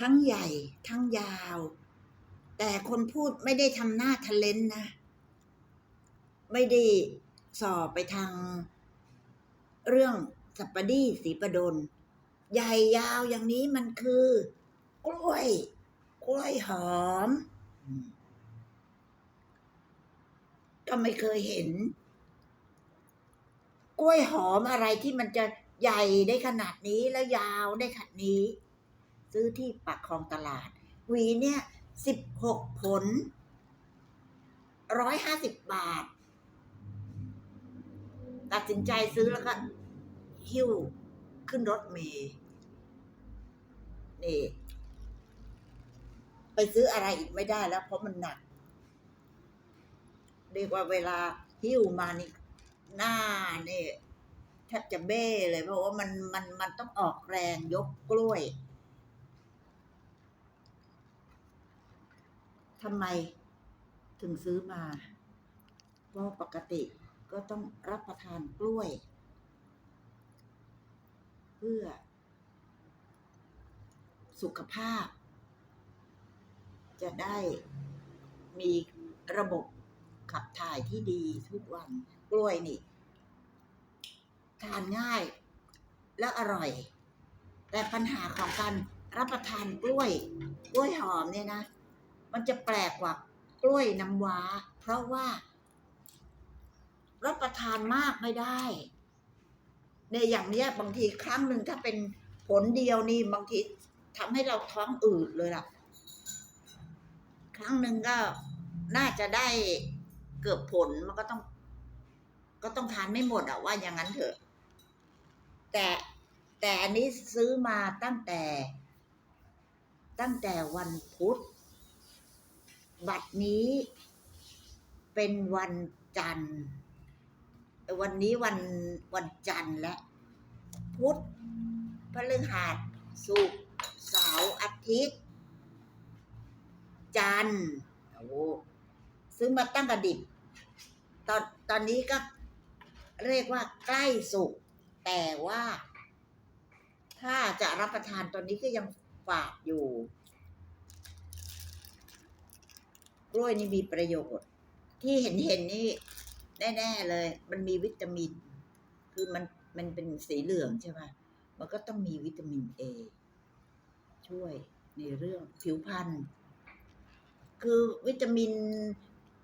ทั้งใหญ่ทั้งยาว แต่คนพูดไม่ได้ทำหน้าทะเลนนะ ไม่ได้สอบไปทาง เรื่องสัปปดีสีประดลใหญ่ยาวอย่างนี้มันคือ กล้วย กล้วยหอม ก็ไม่เคยเห็น กล้วยหอมอะไรที่มันจะใหญ่ได้ขนาดนี้แล้วยาวได้ขนาดนี้ ซื้อที่ปากคลองตลาด หวีเนี่ยสิบหกผลร้อยห้าสิบบาท ตัดสินใจซื้อแล้วก็ หิ้วขึ้นรถเมล์นี่ไปซื้ออะไรอีกไม่ได้แล้ว เพราะมันหนักเรียกว่าเวลาหิ้วมานี่หน้าเนี่ยแทบจะเบ้เลย เพราะว่ามันมันมันต้องออกแรงยกกล้วย ทำไมถึงซื้อมาเพราะปกติก็ต้องรับประทานกล้วย เพื่อ สุขภาพ จะได้มีระบบขับถ่ายที่ดีทุกวันกล้วยนี่ ทานง่ายและอร่อย แต่ปัญหาของการรับประทานกล้วย กล้วยหอมเนี่ยนะ มันจะแปลกกว่ากล้วยน้ำว้า เพราะว่า รับประทานมากไม่ได้ในอย่างเนี้ยบางทีครั้งหนึ่งถ้าเป็นผลเดียวนี่บางทีทำให้เราท้องอืดเลยล่ะ ครั้งหนึ่งก็น่าจะได้เกือบผลมันก็ต้อง ก็ต้องทานไม่หมดอะว่าอย่างนั้นเถอะ แต่แต่อันนี้ซื้อมาตั้งแต่ ตั้งแต่วันพุธ บัดนี้เป็นวันจันทร์ วันนี้วันวันจันทร์และ พุธพฤหัสศุกร์เสาร์อาทิตย์ จันทร์โอ้ซื้อมาตั้งกระดิบตอนตอนนี้ก็เรียกว่าใกล้สุก แต่ว่า ถ้าจะรับประทานตอนนี้ก็ยังฝาดอยู่ ก ล้วยนี่มีประโยชน์ ที่เห็นเห็นนี่แน่ๆเลย มันมีวิตามิน คือมันมันเป็นสีเหลืองใช่ไหมมันก็ต้องมีวิตามินเอช่วยในเรื่องผิวพรรณคือวิตามิน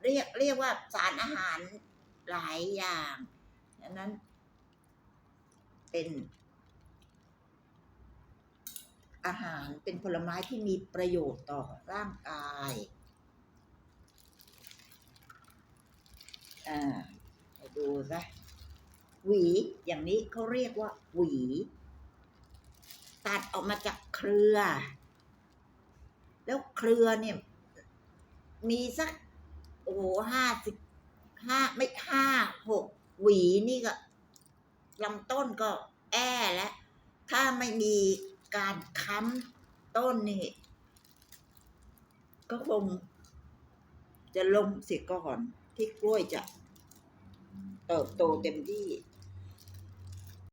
เรียกเรียกว่าสารอาหารหลายอย่างดังนั้น เป็นอาหารเป็นผลไม้ที่มีประโยชน์ต่อร่างกาย อ่าดูซะหวี อย่างนี้เขาเรียกว่า หวี ตัดออกมาจากเครือ แล้วเครือเนี่ย มีสัก โอ้โหห้าสิบห้าไม่ห้าหกหวีนี่ก็ลำต้นก็แอ้แล้ว ถ้าไม่มีการค้ำต้นนี่ ก็คงจะลงเสียก่อน ที่กล้วยจะเติบโตเต็มที่